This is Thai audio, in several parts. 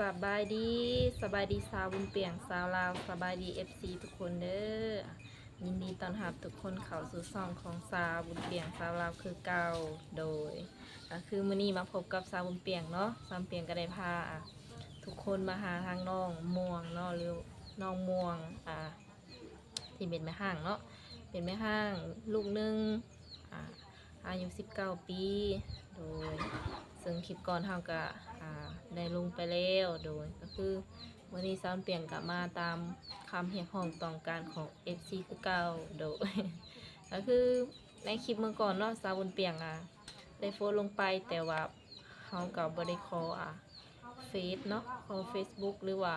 สบายดีสบายดีสาวบุญเปียงสาวลาวสบายดีเอฟซีทุกคนเด้อยินดีต้อนรับทุกคนเข้าสู่ช่องของสาวบุญเปียงสาวลาวคือเก่าโดยคือมื้อนี้มาพบกับสาวบุญเปียงเนาะสาวบุญเปียงก็ได้พาอะทุกคนมาหาทางน้องม่วงเนาะหรือน้องม่วงอ่าที่เป็นแม่ห้างเนาะเป็นแม่ห้างลูกหนึงอ่า อายุ 19 ปี โดย ซึ่งคลิปก่อนเฮาก็ได้ลงไปแล้ว โดยก็คือวันนี้ซ้อนเปลี่ยนกลับมาตามคำเรียกร้องต้องการของ FC คือเก่าโดยก็คือในคลิปเมื่อก่อนเนาะสาวบนเปียงอะได้โพสต์ลงไปแต่ว่าเฮาก็บ่ได้ขออะเฟซเนาะขอ Facebook หรือว่า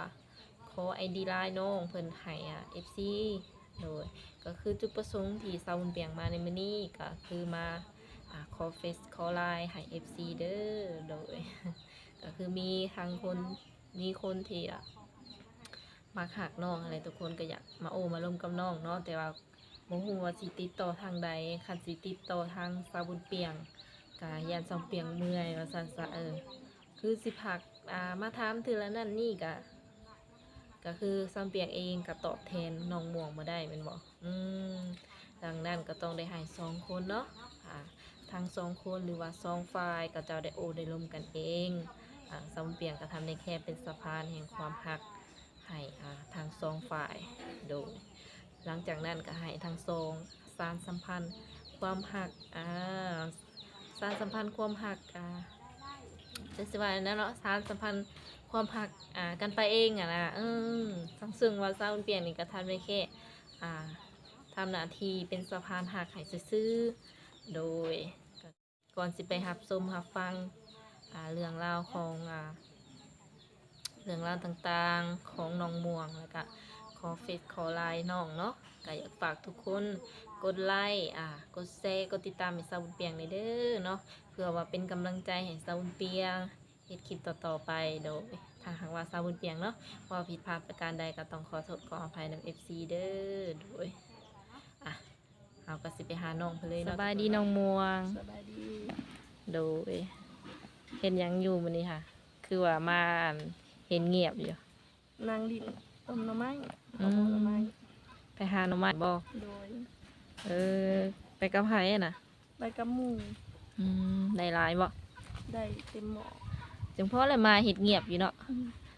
ขอ ID ไลน์น้องเพิ่นให้อะ FC โดยก็คือจุดประสงค์ที่สาวบนเปียงมาในมื้อนี้ก็คือมา ขอเฟซขอไลน์ให้ FC เด้อโดย ก็คือมีทางคนมีคนที่อะมาหักน้องอะไรทุกคนก็อยากมาโอมาร่วมกับน้องเนาะแต่ว่าโมฮูว่าสิติดต่อทางใดคันสิติดต่อทางสาบุญเปียงกะยานสองเปียงเมื่อยว่าซั่นซะเออคือสิพักอ่ามาถามถือละนั่นนี่กะก็คือซามเปียงเองก็ตอบแทนน้องม่วงมาได้เป็นบ่อืมดังนั้นก็ต้องได้ให้สองคนเนาะอ่า ทั้งสองคนหรือว่าสองฝ่ายก็จะได้โอได้ร่มกันเองอ่าสำเปียงก็ทำได้แค่เป็นสะพานแห่งความหักให้อ่าทั้งสองฝ่ายโดยหลังจากนั้นก็ให้ทั้งสองสารสัมพันธ์ความหักอ่าสารสัมพันธ์ความหักอ่าจะสิว่าอันนั้นเนาะสารสัมพันธ์ความหักอ่ากันไปเองอะนะอืมทั้งซึ่งว่าสาเปียงนี่ก็ทำได้แค่อ่าทำหน้าที่เป็นสะพานหักให้ซื่อโดย ก่อนสิไปหับชมหับฟังเรื่องราวของอเรื่องราวต่างๆของน้องม่วงแล้วก็ขอเฟซขอไลน์น้องเนาะก็อยากฝากทุกคนกดไลค์อ่ากดแชร์กดติดตามให้สาวบุญเปียงในอยเด้อเนาะเพื่อว่าเป็นกำลังใจให้สาวบุญเปียงเฮ็ดคลิปต่อๆไปโดยถ้าหากว่าสาวบุญเปียงเนาะว่าผิดพลาดประการใดก็ต้องขอโทษขออภัยนำ FC เด้อโดย เอาก็สิไปหาน้องเพนเลยสบายดีน้องม่วง สบายดีโดยเห็นหยังอยู่มันนี้ค่ะ คือว่ามาอั่นเห็นเงียบอยู่ นางดินต้มหน่อไม้อืต้มมหน่อไม้ไปหาหน่อไม้บ่โดยเออ ไปกับไผน่ะ ใบกระหมูอืมได้หลายบ่ได้เต็มหม้อจึงพ่อเลยมาเห็ดเงียบอยู่เนาะ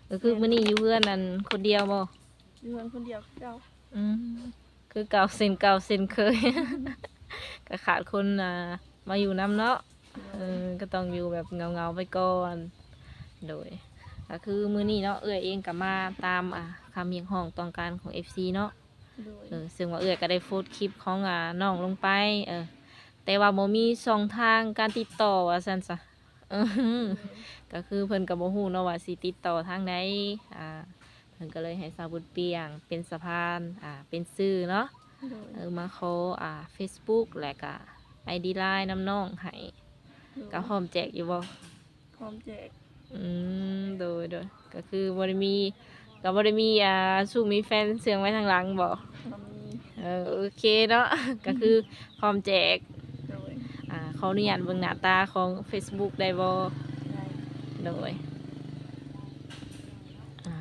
ก็คือมื้อนี้อยู่เพื่อนนั่นคนเดียวบ่อยู่เพียงคนเดียวเจ้าอืม คือเก่าเส้นเก่าเส้นเคย ก็ขาดคนอ่ามาอยู่นํเนาะเออก็ต้องอยู่แบบเงาเงาๆไปก่อนโดยก็คือมือนี้เนาะเอื้อยเองก็มาตามอะคำเรียกห้องต้องการของ FC เนาะ โดย เออซึ่งว่าเอื้อยก็ได้โพสต์คลิปของอ่าน้องลงไป เออ แต่ว่าบ่มีช่องทางการติดต่อว่าซั่นซะเออก็คือเพิ่นก็บ่ฮู้เนาะว่าสิติดต่อทางใดอ่า เพิ่นก็เลยให้สาวบุญเปียง เป็นสะพานอ่าเป็นสื่อเนาะโดยเออมาขออ่า Facebook และก็ ID Line นํน้องให้ก็พร้อมแจกอยู่บ่พร้อมแจกอืมโดยโดยก็คือบริมีกับบริมีอ่าสู้มีแฟนเสียงไว้ทางหลังบอกพร้อมมีเออโอเคเนาะ ก็คือพร้อมแจกโดยอ่าเขาอนุญาตเบิ่งหน้าตาของ Facebook ได้บ่ได้ โดยอ่า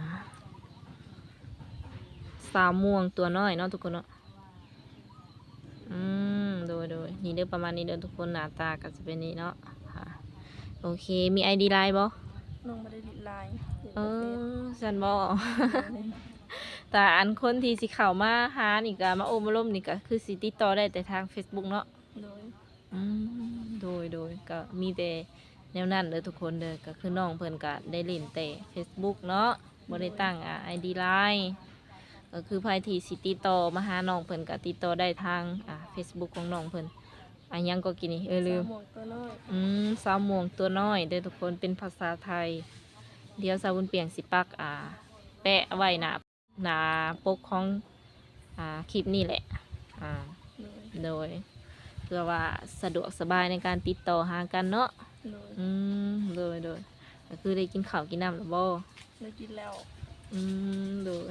สาวม่วงตัวน้อยเนาะทุกคนเนาะอืมโดยโดยนี่เด้อประมาณนี้เด้อทุกคนหน้าตาก็จะเป็นนี้เนาะค่ะโอเคมี ID ไลน์บ่น้องไม่ได้ลิดลายลิดเอแต่เฟซอฉันบ่โดยแต่อันคนที่สิเข้ามาหานี่ก็มาโอมาล่มนี่ก็คือสิติดต่อได้แต่ทาง Facebook เนาะโดยอืมโดยโดยก็มีแต่แนวนั้นเด้อทุกคนเด้อก็คือน้องเพิ่นก็ได้เล่นแต่ Facebook เนาะบ่ได้ตั้งอ่า ID Line ก็คือภายที่สิติดต่อมาหาน้องเพิ่นก็ติดต่อได้ทางอ่า Facebook ของน้องเพิ่นอันยังก็กินนี่เออลืม สาวหมวกตัวน้อย อืมสาวม่วงตัวน้อยเด้อทุกคนเป็นภาษาไทย เดี๋ยวสาวบุญเปียงสิปักอ่า แปะไว้หน้าหน้าปกของอ่าคลิปนี่แหละอ่าโดย โดยเพื่อว่าสะดวกสบายในการติดต่อหากันเนาะโดยอืมโดยโดยก็คือได้กินข้าวกินน้ำหรือบ่ได้กินแล้วอืมโดย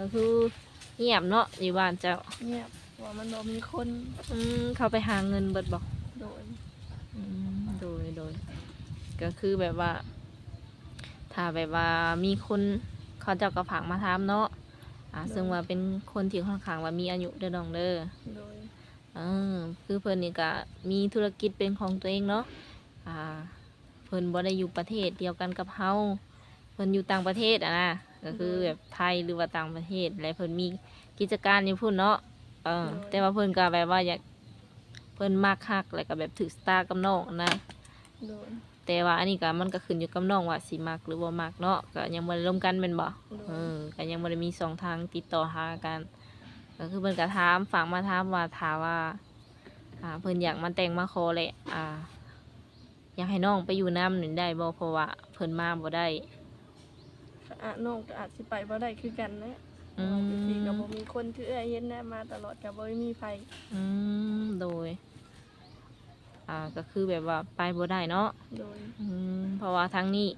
ก็คือเงียบเนาะอยู่บ้านเจ้าเงียบว่ามันบ่มีคนอืมเขาไปหาเงินเบิดบ่โดยอืมโดยโดยก็คือแบบว่า ถ้าแบบว่ามีคนเขาเจ้าก็ฝากมาถามเนาะอ่าซึ่งว่าเป็นคนที่ค่อนข้างว่ามีอายุเด้อน้องเด้อโดยเออคือเพิ่นนี่ก็มีธุรกิจเป็นของตัวเองเนาะอ่าเพิ่นบ่ได้อยู่ประเทศเดียวกันกับเฮาเพิ่นอยู่ต่างประเทศอะนะ ก็คือแบบไทยหรือว่าต่างประเทศและเพิ่นมีกิจการอยู่พุ่นเนาะเออ แต่ว่าเพิ่นก็แบบว่าอยากเพิ่นมักฮักแล้วก็แบบถือสตาร์กับน้องนะโดยแต่ว่าอันนี้ก็มันก็ขึ้นอยู่กับน้องว่าสิมักหรือบ่มักเนาะก็ยังบ่ได้ร่วมกันแม่นบ่โดเอยอก็ยังบ่ได้มีสองทางติดต่อหากันก็คือเพิ่นก็ถามฝากมาถามว่าถามว่าอ่าเพิ่นอยากมาแต่งมาขอแหละอ่า อยากให้น้องไปอยู่น้ำหนึ่งได้บ่เพราะว่าเพิ่นมาบ่ได้ก็ อาน้องก็อาจสิไปบ่ได้คือกันนะอืม บางทีก็บ่มีคนที่เอื้อเห็นแน่มาตลอดก็บ่มีไผอืมโดย อ่าก็คือแบบว่าไปบ่ได้เนาะโดยอืมเพราะว่าทางนี้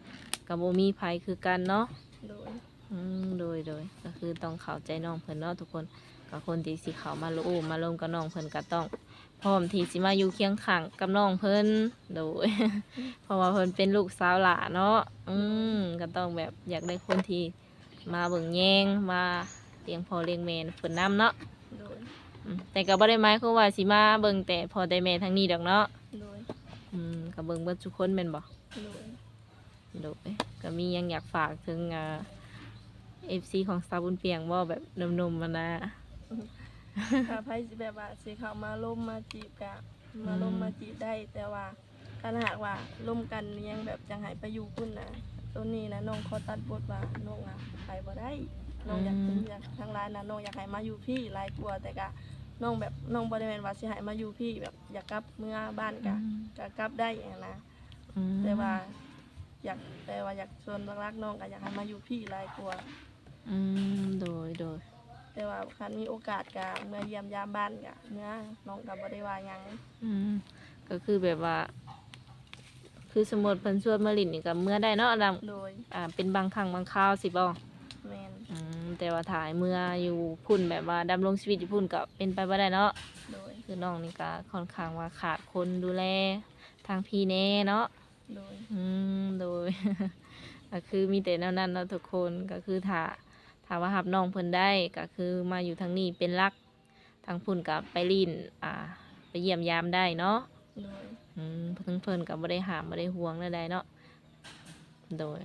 ก็บ่มีไผคือกันเนาะโดยอืมโดยโดยก็คือต้องเข้าใจน้องเพิ่นเนาะทุกคนก็คนที่สิเข้ามารู้มาลงกับน้องเพิ่นก็ต้อง พร้อมที่สิมาอยู่เคียงข้างกับน้องเพิ่นโดย เพราะว่าเพิ่นเป็นลูกสาวหลาเนาะอืมก็ต้องแบบอยากได้คนที่มาเบิ่งแยงมาเลี้ยงพ่อเลี้ยงแม่เพิ่นนํเนาะโดยอืมแต่ก็บ่ได้หมายความว่าสิมาเบิ่งแต่พ่อแต่แม่ทางนี้ดอกเนาะโดยอืมก็เบิ่งเบิดทุกคนแม่นบ่โดยโดยก็มีหยังอยากฝากถึงอ่า FC ของสาวบุญเปียงบ่แบบหนุ่มๆมานะ ถ้าไผสิแบบว่าสิเข้ามาล่มมาจีบก็มาล่มมาจีบได้ แต่ว่าถ้าหากว่าล่มกันยังแบบจังให้ไปอยู่พุ่นน่ะตัวนี้นะน้องขอตัดบทว่าน้องอะไปบ่ได้น้องอยากเป็นอยากทางร้านนะน้องอยากให้มาอยู่พี่หลายกลัวาแต่ก็น้องแบบน้องบริเวณว่าสิให้มาอยู่พี่แบบอยากกลับเมื่อบ้านกะก็กลับได้อย่างนะอืมแต่ว่าอยากแต่ว่าอยากชวนรักๆน้องก็อยากให้มาอยู่พี่หลายกลัวาอืมโดยโดย แต่ว่าคันมีโอกาสกะเมื่อเยี่ยมยามบ้านกะเมื่อน้องก็บ่ได้ว่าหยังอืมก็คือแบบว่า คือสมมติเพิ่นชวนมาลินนี่ก็เมื่อได้เนาะดำโดยอ่าเป็นบางครั้งบางคราวสิบ่แมนอืมแต่ว่าถ่ายเมื่ออยู่พุ่นแบบว่าดำรงชีวิตอยู่พุ่นก็เป็นไปบ่ได้เนาะโดยคือน้องนี่ก็ค่อนข้างว่าขาดคนดูแลทางพี่แน่เนาะ โดย อืม โดย ก็คือมีแต่แนวนั้นเนาะทุกคนก็คือถ้า ถ้าว่าหับน้องเพิ่นได้ก็คือมาอยู่ทางนี้เป็นหลักทางพุ่นกับไปลินอ่า ไปเยี่ยมยามได้เนาะโดยอืมเพิ่นเพิ่นกับบ่ได้หามบ่ได้ห่วงใดๆเนาะโดย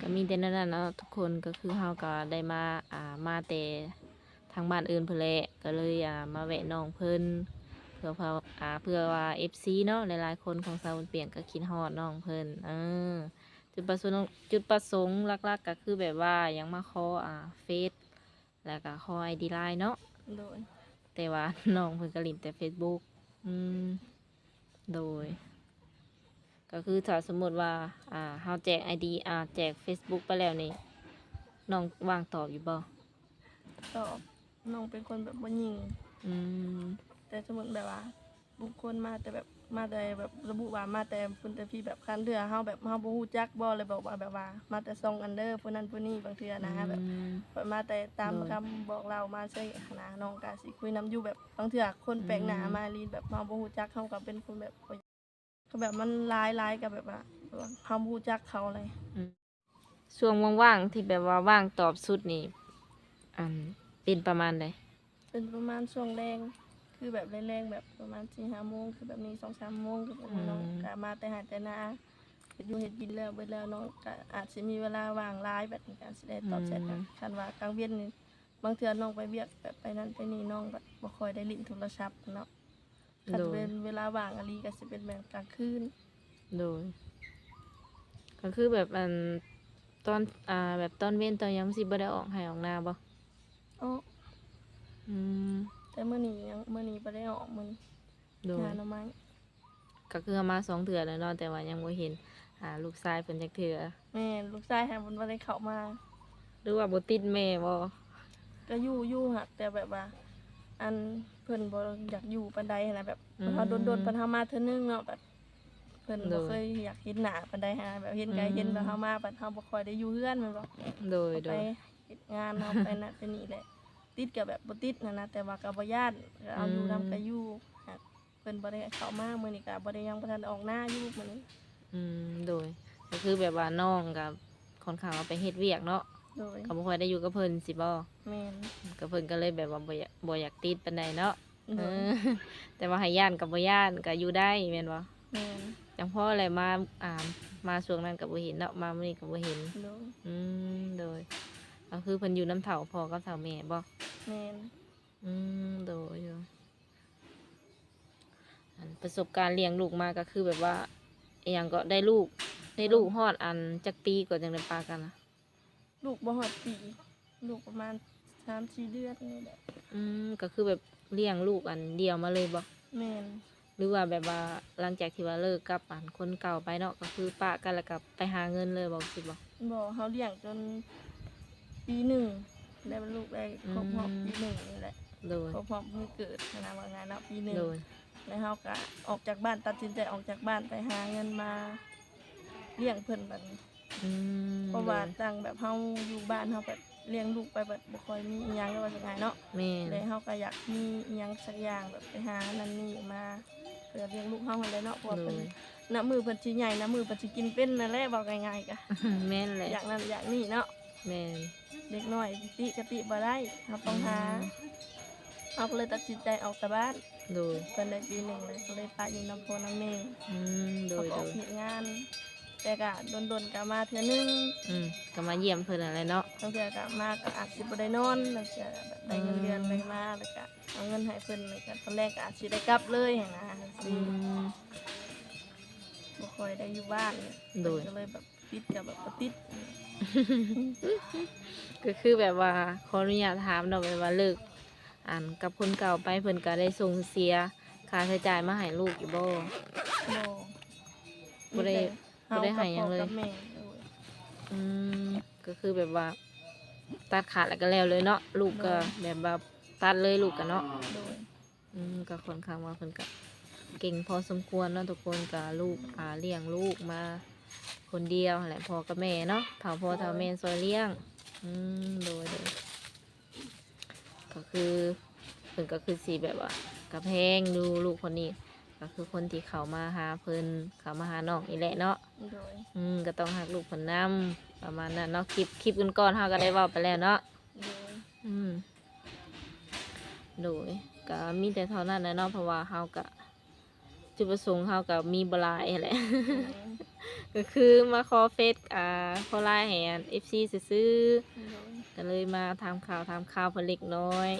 ก็มีแต่นั่นน่ะเนาะทุกคนก็คือเฮาก็ได้มาอ่ามาแต่ทางบ้านอื่นเพิ่นแหละก็เลยอ่ามาแวะน้องเพิ่นเพื่อเพาอ่าเพื่อว่า FC เนาะหลายๆคนของสาวบุญเปลี่ยนก็คิดฮอดน้องเพิ่นเออ จุดประสงค์จุดประสงค์หลักๆก็คือแบบว่ายังมาขออ่าเฟซแล้วก็ขอ ID Line เนาะโดยแต่ว่าน้องเพิ่นก็เลินแต่ Facebook อืมโดย ก็คือถ้าสมมติว่า อ่าเฮาแจก ID อ่าแจก Facebook ไปแล้วนี่น้องว่างตอบอยู่บ่ตอบน้องเป็นคนแบบบ่ยิง อืม แต่สมมติแบบว่าบุคคลมาแต่แบบ มาแต่แบบระบุว่ามาแต่พุ่นแต่พี่แบบคันเรือเฮาแบบเฮาบ่ฮู้จักบ่เลยบอกว่าแบบว่า มาแต่ซองอันเดอร์ผู้นั้นผู้นี้บางเทื่อนะแบบอืมเปิดมาแต่ตามโดยคำบอกเรามาใช่นะน้องกาสิคุยน้ำอยู่แบบบางเทื่อคนแปลกหน้าอืมมาลีนแบบเฮาบ่ฮู้จักเขาก็เป็นคนแบบก็แบบมันหลายๆกับแบบว่าเฮาบ่ฮู้จักเขาเลยช่วงว่างๆที่แบบว่าว่างตอบสุดนี่อันเป็นประมาณใดเป็นประมาณช่วงแรง คือแบบแรงๆแบบประมาณ4 5โมงคือแบบนี้2 3โมงคือแบบนี้น้องก็มาแต่หาแต่นาเฮ็ดอยู่เฮ็ดกินแล้วเบิดแล้วน้องก็อาจสิมีเวลาว่างหลายแบบนี้ก็สิได้ตอบแชทกันคันว่ากลางเวียนนี่บางเทื่อน้องไปเวียกแบบไปนั่นไปนี่น้องแบบบ่ค่อยได้ลิ้นโทรศัพท์เนาะถ้าโดจะยเป็นเวลาว่างอลีก็จะเป็นแบบกลางคืนโดย ก็คือแบบอันตอนอ่าแบบตอนเว้นตอนยามสิบ่ได้ออกให้ออกหน้าบ่อ๋ออืม แต่เมื่อนี้ยังเมื่อนี้ไปได้ออกมันโดยงานเอาไม้ก็คือเอามาสองเถื่อแล้วเนาะแต่ว่ายังบ่เห็นหาลูกชายเพิ่นจักเถื่อแม่ลูกชายแฮมมันบ่ได้เข้ามา หรือว่าบ่ติดแม่บ่ก็อยู่อยู่หักแต่แบบว่า อันเพิ่นบ่อยากอยู่ปานใดหั้นนะแบบอืมเฮาโดนๆเพิ่นเฮามาเทื่อนึงเนาะแบบเพิ่นโดบ่ยเคยอยากเห็นหน้าปานใดหั้นนะแบบเห็นไกลอืมเห็นแบบเฮามาบัดเฮาบ่ค่อยได้อยู่เฮือนแม่นบ่โดยเอาโดไปยเฮ็ดงานเฮาไปนั่นไปนี่แหละ ติดก็แบบบ่ติดนั่นนะแต่ว่าก็บ่ย่านก็เอาอยู่อืมนํก็อยู่หักเพิ่นพิ่นบ่ได้เข้ามามื้อนี้ก็บ่ได้ยังบ่ทันออกหน้าอยู่มื้อนี้อืมโดย ก็คือแบบว่าน้องกับค่อนข้างเอาไปเฮ็ดเวียกเนาะโดยก็บ่ค่อยได้อยู่กับเพิ่นสิบ่แม่นก็เพิ่นก็เลยแบบว่าบ่อยากบ่อยากติดปานใดเนาะโดเอยอแต่ว่าให้ย่านกับบ่ย่านก็อยู่ได้แม่นบ่แม่นจังพ่ออะไรมาอ่ามาช่วงนั้นก็บ่เห็นเนาะมามื้อนี้ก็บ่เห็นโดยอืมโดย ก็คือเพิ่นอยู่น้ำเฒ่าพ่อกับเฒ่าแม่บ่แม่นอืมโดยโดยอันประสบการณ์เลี้ยงลูกมาก็คือแบบว่าอหย่างก็ได้ลูกได้ลูกฮอดอันจักปีก่อนจังได้ปากันนะลูกบ่ฮอดปีลูกประมาณ3-4เดือนนี่แหละอืมก็คือแบบเลี้ยงลูกอันเดียวมาเลยบ่แม่นหรือว่าแบบว่าหลังจากที่ว่าเลิกกับอันคนเก่าไปเนาะก็คือปะกันแล้วก็ไปหาเงินเลยบอกสิบ่บ่เฮาเลี้ยงจน ปีหนึ่งได้ลูกได้ครบรอบอืมปีหนึ่งนี่แหละโดยครบรอบมื้อเกิดนะว่างานเนาะปีหนึ่งโดยแล้วเฮาก็ออกจากบ้านตัดสินใจออกจากบ้านไปหาเงินมาเลี้ยงเพิ่นบัดนี้อืมเพราะว่าตั้งแบบเฮาอยู่บ้านเฮาแบบเลี้ยงลูกไปแบบบ่ค่อยมีอิหยังก็ว่าจังไงเนาะแม่นเลยเฮาก็อยากมีอิหยังสักอย่างแบบไปหานั่นนี่มาเพื่อเลี้ยงลูกเฮาหั่นแหละเนาะเพราะว่าโดเพิ่นยณมือเพิ่นสิใหญ่ณมือเพิ่นสิกินเป็นนั่นแหละบอกง่ายๆก็ แม่นแหละ อยากนั้นอยากนี่เนาะ แม่นเด็กน้อยติกะติบ่ได้เฮาต้องหาเฮาก็เลยตัดสินใจออกจากบ้านโดยเพิ่นได้ปีหนึ่งเลยก็เลยปะอยู่น้ำโพน้ำเมงอืมโดเขายก็อโดอกยเฮ็ดงาน แต่ก็โดนๆก็มาเทื่อนึงอืมก็มาเยี่ยมเพิ่นอะไรเนาะบางเทื่อก็มาก็อาจสิบ่ได้นอนบางเทื่อก็แบบได้เงินเดือนไปมาแล้วก็เอาเงินให้เพิ่นแล้วก็ตอนแรกก็อาจสิได้กลับเลยหั้นนะอืสิม บ่ค่อยได้อยู่บ้านเนี่ยโดย ก็เลยแบบติดกับแบบบ่ติด ก็คือแบบว่าขออนุญาตถามเนาะแบบว่าเลิกอ่านกับคนเก่าไปเพิ่นก็ได้ส่งเสียค่าใช้จ่ายมาให้ลูกอยู่บ่บ่บ่ได้มีแต่บ่ได้ให้หยังเลยฮากับพ่อกับแม่โดยอืมก็คือแบบว่า ตัดขาดแล้วก็แล้วเลยเนาะลูกก็แบบว่าตัดเลยลูกกันเนาะโดยอืมก็ค่อนข้างว่าเพิ่นก็เก่งพอสมควรเนาะทุกคนกับลูกอ่าเลี้ยงลูกมา คนเดียวแหละพ่อกับแม่เนาะเฒ่าพ่อเฒ่าแม่ซอยเลี้ยง อืมโดยโดยก็คือเพิ่นก็คือสีแบบว่ากระแพงดูลูกคนนี้ ก็คือคนที่เขามาหาเพิ่นเขามาหาน้องนี่แหละเนาะโดยอืมก็ต้องหักลูกเพิ่นนำประมาณนั้นเนาะคลิปคลิปก่อนๆเฮาก็ได้เว้าไปแล้วเนาะโดยอืมโดยก็มีแต่เท่านั้นแหละเนาะเพราะว่าเฮาก็จุดประสงค์เฮาก็มีบหลายแหละ ก็คือมาขอเฟซอ่าขอไลน์ให้อัน FC ซื้อโดยๆก็เลยมาทำข่าวทำข่าวเพิ่นเล็กน้อย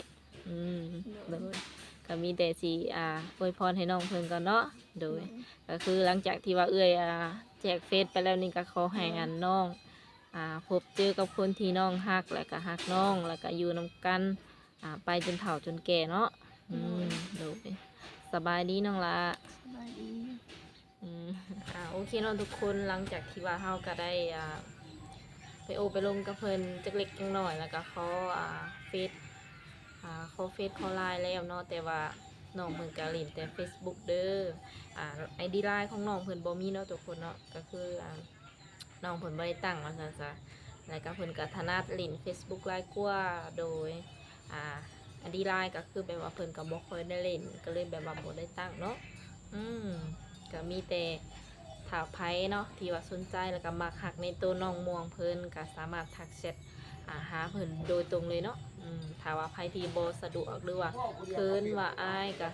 อืมโดโดยยก็มีแต่สิอ่าอวยพรให้น้องเพิ่นก่อนเนาะโดย ก็คือหลังจากที่ว่าเอื้อยอ่าแจกเฟซไปแล้วนี่ก็ขอให้อันน้องอ่าพบเจอกับคนที่น้องฮักแล้วก็ฮักน้องแล้วก็อยู่นํกันอ่าไปจนเฒ่าจนแก่เนาะอืมโดยสบายดีน้องละ สบายดี อืมอ่าโอเคเนาะทุกคนหลังจากที่ว่าเฮาก็ได้อ่าไปโอไปลงกับเพิ่นจักเล็กจักน้อยแล้วก็ขออ่าเฟซอ่าขอเฟซขอไลน์แล้วเนาะแต่ว่าน้องเพิ่นก็เล่นแต่ Facebook เด้ออ่าไอดีไลน์ของน้องเพิ่นบ่มีเนาะทุกคนเนาะก็คืออ่าน้องเพิ่นบ่ได้ตั้งว่าซั่นซะแล้วก็เพิ่นก็ถนัดเล่น Facebook หลายกว่าโดยอ่าไอดีไลน์ก็คือแบบว่าเพิ่นก็บ่ค่อยได้เล่นก็เลยแบบว่าบ่ได้ตั้งเนาะอืม ก็มีแต่ถ้าไผเนาะที่ว่าสนใจแล้วก็มักหักในตัวน้องม่วงเพิ่นก็สามารถทักแชทอาหาเพิ่นโดยตรงเลยเนาะอืมถ้าว่าไผที่บ่สะดวกหรือว่าเคินว่าอายก็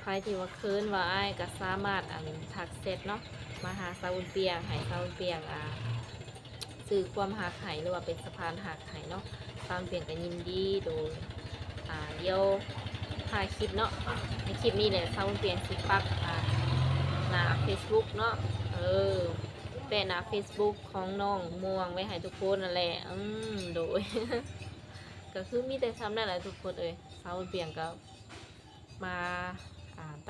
ใครที่ว่าคืนว่าอ้ายก็สามารถอันทักเสร็จเนาะมาหาซาอุนเปียงให้ซาอุนเปียงอ่าสื่อความหักไห้หรือว่าเป็นสะพานหักไห้เนาะซาอุนเปียงก็ยินดีโดยอ่าเดียว ถ่ายคลิปเนาะในคลิปนี้แหละซาอุนเปียงสิปักหน้า Facebook เนาะเออแปะหน้า Facebook ของน้องม่วงไว้ให้ทุกคนนั่นแหละอืมโดย ก็คือมีแต่ซ้ำนั่นแหละทุกคนเอ้ยซาอุนเปียงก็มา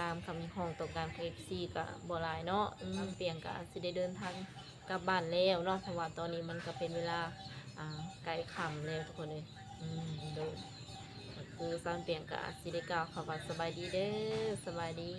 ตามคำห้องตรงการเคฟซีกับบหลายเนาะเปลี่ยนกับจสิได้เดินทางกลับบ้านแล้วเนาะเพราะว่าตอนนี้มันก็เป็นเวลาไกลค่ำแล้วทุกคนเลย อืมโด ยก็คือสามเปลี่ยนกับสิได้กล่าวคำว่าสบายดีเด้อสบายดี